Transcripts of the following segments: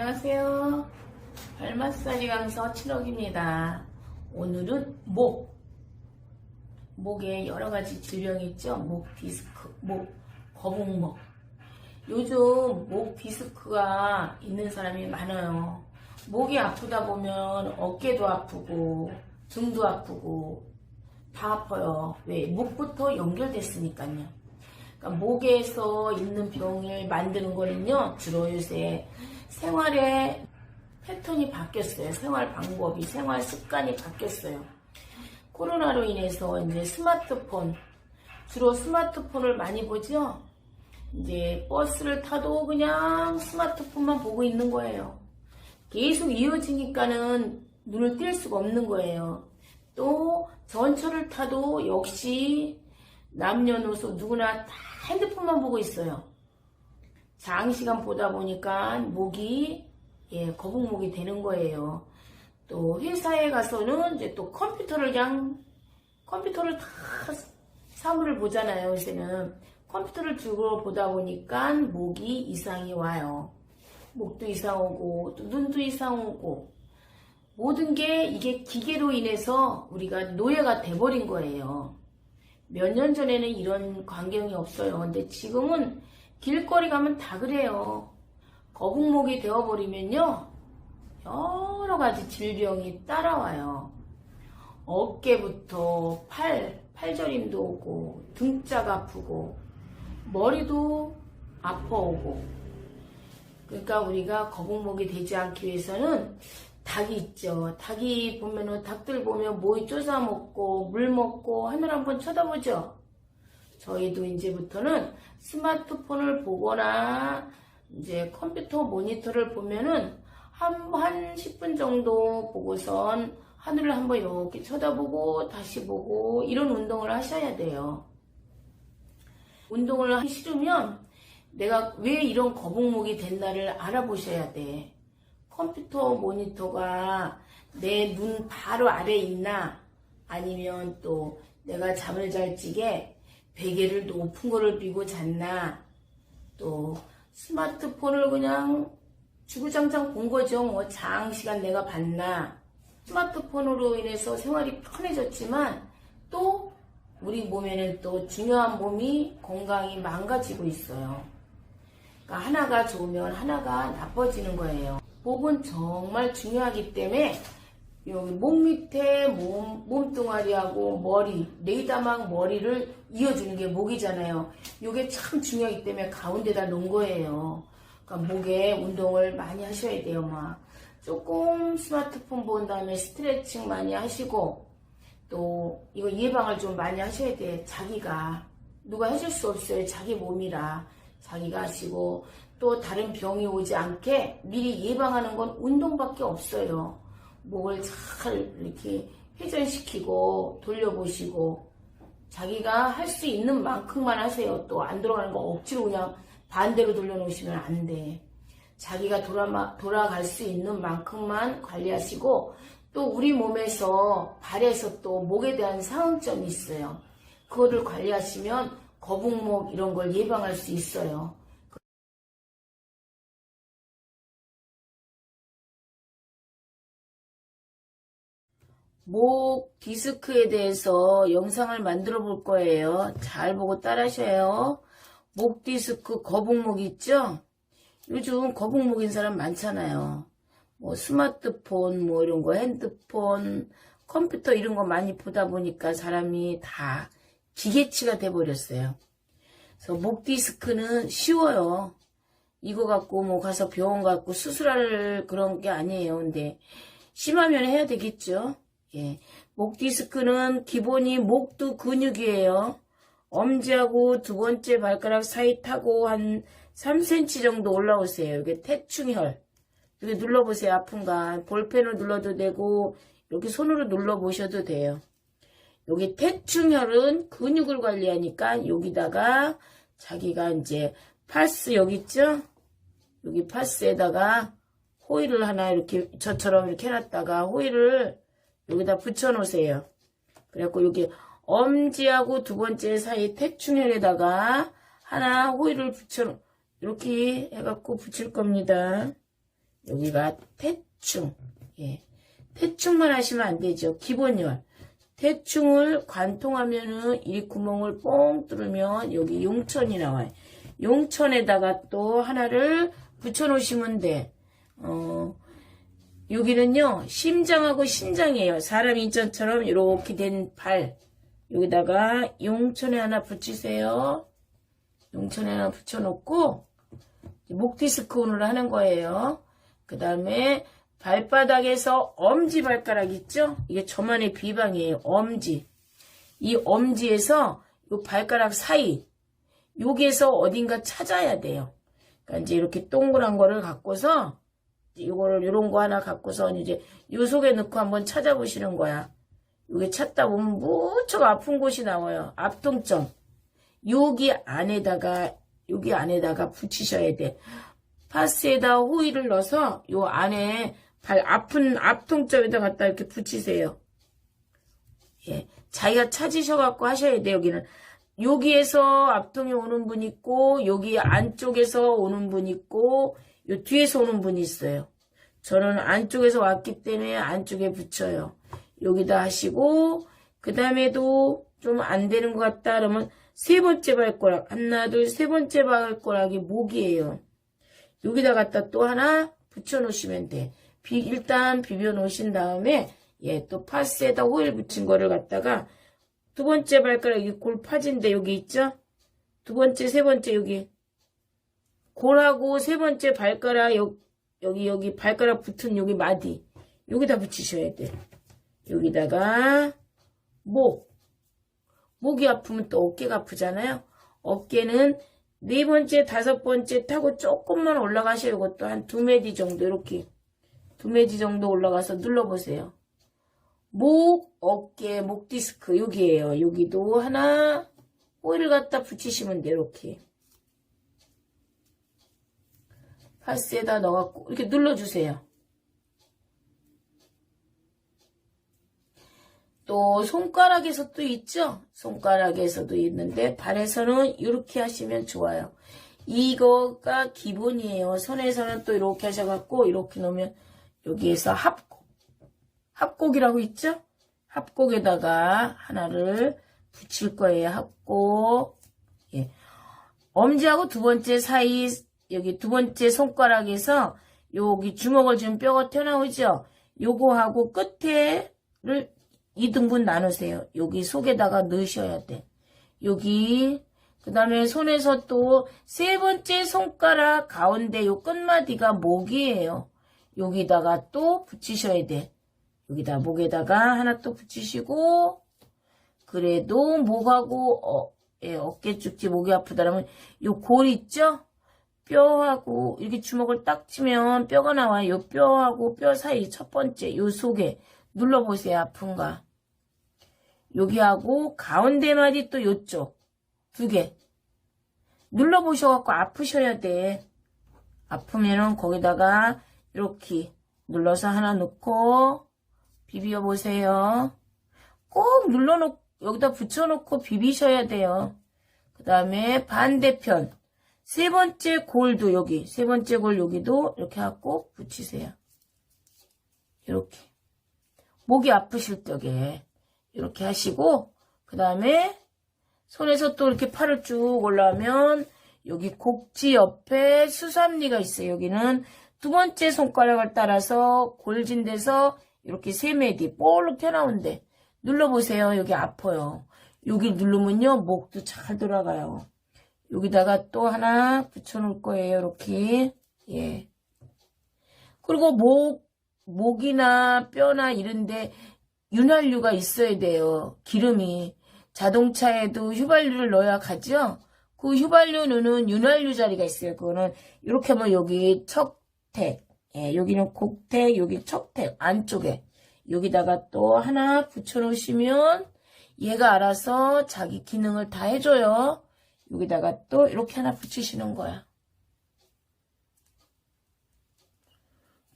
안녕하세요. 발 마사지 강사 칠옥입니다. 오늘은 목. 목에 여러 가지 질병이 있죠. 목 디스크, 목, 거북목. 요즘 목 디스크가 있는 사람이 많아요. 목이 아프다 보면 어깨도 아프고 등도 아프고 다 아파요. 왜? 목부터 연결됐으니까요. 그러니까 목에서 있는 병을 만드는 거는요, 주로 요새 생활의 패턴이 바뀌었어요. 생활 방법이, 생활 습관이 바뀌었어요. 코로나로 인해서 이제 스마트폰, 주로 스마트폰을 많이 보죠? 이제 버스를 타도 그냥 스마트폰만 보고 있는 거예요. 계속 이어지니까는 눈을 뗄 수가 없는 거예요. 또 전철을 타도 역시 남녀노소 누구나 다 핸드폰만 보고 있어요. 장시간 보다 보니까 목이 예, 거북목이 되는 거예요. 또 회사에 가서는 이제 또 컴퓨터를 그냥 컴퓨터를 다 사물을 보잖아요. 요새는 컴퓨터를 주로 보다 보니까 목이 이상이 와요. 목도 이상 오고 또 눈도 이상 오고 모든 게 이게 기계로 인해서 우리가 노예가 돼버린 거예요. 몇 년 전에는 이런 광경이 없어요. 근데 지금은 길거리 가면 다 그래요. 거북목이 되어버리면요. 여러 가지 질병이 따라와요. 어깨부터 팔, 팔저림도 오고, 등짝 아프고, 머리도 아파오고. 그러니까 우리가 거북목이 되지 않기 위해서는 닭이 있죠. 닭이 보면은 닭들 보면 모이 쪼사 먹고 물 먹고 하늘 한번 쳐다보죠. 저희도 이제부터는 스마트폰을 보거나 이제 컴퓨터 모니터를 보면은 한, 한 10분 정도 보고선 하늘을 한번 이렇게 쳐다보고 다시 보고 이런 운동을 하셔야 돼요. 운동을 하기 싫으면 내가 왜 이런 거북목이 된다를 알아보셔야 돼. 컴퓨터 모니터가 내 눈 바로 아래에 있나 아니면 또 내가 잠을 잘 적에 베개를 높은 거를 비고 잤나 또 스마트폰을 그냥 주구장창 본 거죠. 뭐 장시간 내가 봤나 스마트폰으로 인해서 생활이 편해졌지만 또 우리 몸에는 또 중요한 몸이 건강이 망가지고 있어요. 그러니까 하나가 좋으면 하나가 나빠지는 거예요. 목은 정말 중요하기 때문에 여기 목 밑에 몸, 몸뚱아리하고 머리, 레이다막 머리를 이어주는 게 목이잖아요. 이게 참 중요하기 때문에 가운데다 놓은 거예요. 그러니까 목에 운동을 많이 하셔야 돼요, 막. 조금 스마트폰 본 다음에 스트레칭 많이 하시고, 또 이거 예방을 좀 많이 하셔야 돼. 자기가. 누가 해줄 수 없어요. 자기 몸이라. 자기가 하시고, 또 다른 병이 오지 않게 미리 예방하는 건 운동밖에 없어요. 목을 잘 이렇게 회전시키고 돌려보시고 자기가 할 수 있는 만큼만 하세요. 또 안 돌아가는 거 억지로 그냥 반대로 돌려놓으시면 안 돼. 자기가 돌아, 돌아갈 수 있는 만큼만 관리하시고 또 우리 몸에서 발에서 또 목에 대한 상응점이 있어요. 그거를 관리하시면 거북목 이런 걸 예방할 수 있어요. 목 디스크에 대해서 영상을 만들어 볼 거예요. 잘 보고 따라 하셔요. 목 디스크 거북목 있죠? 요즘 거북목인 사람 많잖아요. 뭐 스마트폰 뭐 이런 거 핸드폰 컴퓨터 이런 거 많이 보다 보니까 사람이 다 기계치가 돼 버렸어요. 그래서 목 디스크는 쉬워요. 이거 갖고 뭐 가서 병원 갖고 수술할 그런 게 아니에요. 근데 심하면 해야 되겠죠. 예. 목 디스크는 기본이 목두 근육이에요. 엄지하고 두 번째 발가락 사이 타고 한 3cm 정도 올라오세요. 이게 태충혈. 이렇게 눌러보세요. 아픈가. 볼펜으로 눌러도 되고, 이렇게 손으로 눌러보셔도 돼요. 여기 태충혈은 근육을 관리하니까 여기다가 자기가 이제 파스 여기 있죠? 여기 파스에다가 호일을 하나 이렇게 저처럼 이렇게 해놨다가 호일을 여기다 붙여 놓으세요. 그래갖고 여기 엄지하고 두 번째 사이 태충혈에다가 하나 호일을 붙여 이렇게 해갖고 붙일 겁니다. 여기가 태충. 예. 태충만 하시면 안 되죠. 기본열. 태충을 관통하면은 이 구멍을 뻥 뚫으면 여기 용천이 나와요. 용천에다가 또 하나를 붙여 놓으시면 돼. 어, 여기는요, 심장하고 신장이에요. 사람 인천처럼 이렇게 된 발. 여기다가 용천에 하나 붙이세요. 용천에 하나 붙여놓고, 목 디스크 오늘 하는 거예요. 그 다음에 발바닥에서 엄지발가락 있죠? 이게 저만의 비방이에요. 엄지. 이 엄지에서 이 발가락 사이, 여기에서 어딘가 찾아야 돼요. 그러니까 이제 이렇게 동그란 거를 갖고서 이거를 요런 거 하나 갖고서 이제 요 속에 넣고 한번 찾아보시는 거야. 여기 찾다 보면 무척 아픈 곳이 나와요. 앞통점. 여기 안에다가 여기 안에다가 붙이셔야 돼. 파스에다 호일을 넣어서 요 안에 발 아픈 앞통점에다 갖다 이렇게 붙이세요. 예. 자기가 찾으셔갖고 하셔야 돼, 여기는. 여기에서 앞통에 오는 분 있고, 여기 안쪽에서 오는 분 있고, 요 뒤에서 오는 분이 있어요. 저는 안쪽에서 왔기 때문에 안쪽에 붙여요. 여기다 하시고, 그 다음에도 좀 안 되는 것 같다 그러면 세 번째 발가락, 하나, 둘, 세 번째 발가락이 목이에요. 여기다 갖다 또 하나 붙여 놓으시면 돼. 비- 일단 비벼 놓으신 다음에, 예, 또 파스에다 호일 붙인 거를 갖다가 두 번째 발가락, 여기 골 파진데 여기 있죠? 두 번째, 세 번째 여기. 골하고 세 번째 발가락, 여, 여기, 여기 발가락 붙은 여기 마디. 여기다 붙이셔야 돼. 여기다가, 목. 목이 아프면 또 어깨가 아프잖아요. 어깨는 네 번째, 다섯 번째 타고 조금만 올라가셔요. 이것도 한두 메디 정도, 이렇게. 두 메디 정도 올라가서 눌러보세요. 목, 어깨, 목 디스크, 여기에요. 여기도 하나, 오일을 갖다 붙이시면 돼요. 이렇게. 파스에다 넣어갖고, 이렇게 눌러주세요. 또 손가락에서도 있죠. 손가락에서도 있는데 발에서는 이렇게 하시면 좋아요. 이거가 기본이에요. 손에서는 또 이렇게 하셔갖고 이렇게 놓으면 여기에서 합곡 합곡이라고 있죠. 합곡에다가 하나를 붙일 거예요. 합곡 예. 엄지하고 두 번째 사이 여기 두 번째 손가락에서 여기 주먹을 준 뼈가 튀어나오죠. 요거하고 끝에를 2등분 나누세요. 여기 속에다가 넣으셔야 돼. 여기 그 다음에 손에서 또 세 번째 손가락 가운데 요 끝마디가 목이에요. 여기다가 또 붙이셔야 돼. 여기다 목에다가 하나 또 붙이시고 그래도 목하고 어, 예, 어깨 쭉지 목이 아프다라면 요 골 있죠? 뼈하고 이렇게 주먹을 딱 치면 뼈가 나와요. 요 뼈하고 뼈 사이 첫 번째 요 속에 눌러보세요. 아픈가? 여기하고 가운데 마디 또 요쪽 두 개. 눌러보셔갖고 아프셔야 돼. 아프면은 거기다가 이렇게 눌러서 하나 넣고 비벼 보세요. 꼭 눌러놓고 여기다 붙여놓고 비비셔야 돼요. 그 다음에 반대편 세 번째 골도 여기 세 번째 골 여기도 이렇게 하고 붙이세요. 이렇게 목이 아프실 적에 이렇게 하시고 그 다음에 손에서 또 이렇게 팔을 쭉 올라오면 여기 곡지 옆에 수삼리가 있어요. 여기는 두 번째 손가락을 따라서 골진 데서 이렇게 세메디 볼록 튀어나온데 눌러보세요. 여기 아파요. 여기 누르면요 목도 잘 돌아가요. 여기다가 또 하나 붙여놓을 거예요. 이렇게 예. 그리고 목 목이나 뼈나 이런데 윤활유가 있어야 돼요. 기름이. 자동차에도 휘발유를 넣어야 가죠? 그 휘발유 넣는 윤활유 자리가 있어요. 그거는 이렇게 하면 여기 척택, 예, 여기는 곡택, 여기 척택 안쪽에 여기다가 또 하나 붙여놓으시면 얘가 알아서 자기 기능을 다 해줘요. 여기다가 또 이렇게 하나 붙이시는 거야.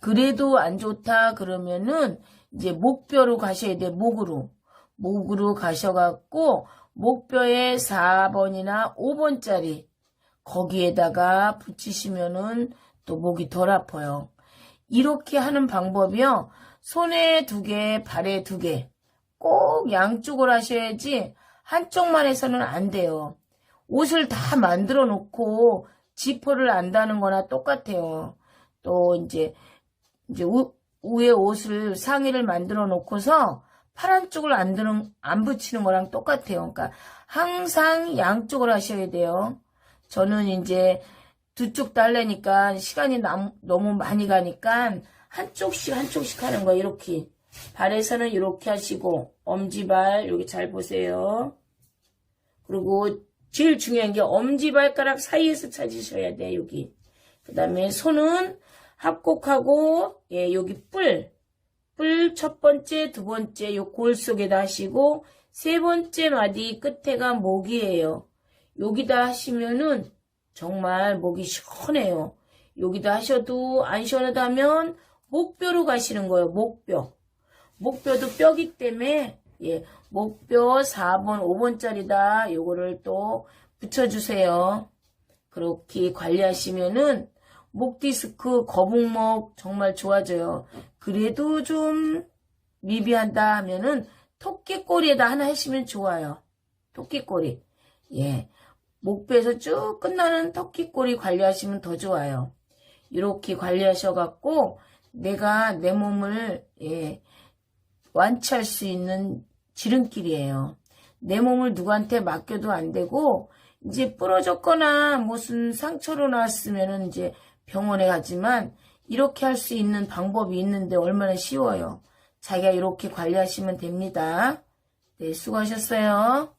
그래도 안 좋다 그러면은 이제 목뼈로 가셔야 돼. 목으로. 목으로 가셔갖고 목뼈에 4번이나 5번짜리 거기에다가 붙이시면은 또 목이 덜 아파요. 이렇게 하는 방법이요. 손에 두 개, 발에 두 개. 꼭 양쪽을 하셔야지 한쪽만 해서는 안 돼요. 옷을 다 만들어 놓고 지퍼를 안다는 거나 똑같아요. 또 이제 이제 우, 위에 옷을 상의를 만들어 놓고서 파란 쪽을 안 드는 안 붙이는 거랑 똑같아요. 그러니까 항상 양쪽을 하셔야 돼요. 저는 이제 두 쪽 달래니까 시간이 남- 너무 많이 가니까 한쪽씩 한쪽씩 하는 거예요. 이렇게 발에서는 이렇게 하시고 엄지발 여기 잘 보세요. 그리고 제일 중요한 게 엄지발가락 사이에서 찾으셔야 돼 여기. 그 다음에 손은 합곡하고 예 여기 뿔. 뿔 첫 번째, 두 번째 요 골 속에다 하시고 세 번째 마디 끝에가 목이에요. 여기다 하시면은 정말 목이 시원해요. 여기다 하셔도 안 시원하다면 목뼈로 가시는 거예요. 목뼈. 목뼈도 뼈기 때문에 예, 목뼈 4번, 5번짜리다. 요거를 또 붙여주세요. 그렇게 관리하시면은 목 디스크, 거북목 정말 좋아져요. 그래도 좀 미비한다 하면은 토끼꼬리에다 하나 하시면 좋아요. 토끼꼬리. 예. 목배에서 쭉 끝나는 토끼꼬리 관리하시면 더 좋아요. 이렇게 관리하셔갖고 내가 내 몸을 예, 완치할 수 있는 지름길이에요. 내 몸을 누구한테 맡겨도 안 되고 이제 부러졌거나 무슨 상처로 나왔으면은 이제 병원에 가지만 이렇게 할 수 있는 방법이 있는데 얼마나 쉬워요. 자기가 이렇게 관리하시면 됩니다. 네, 수고하셨어요.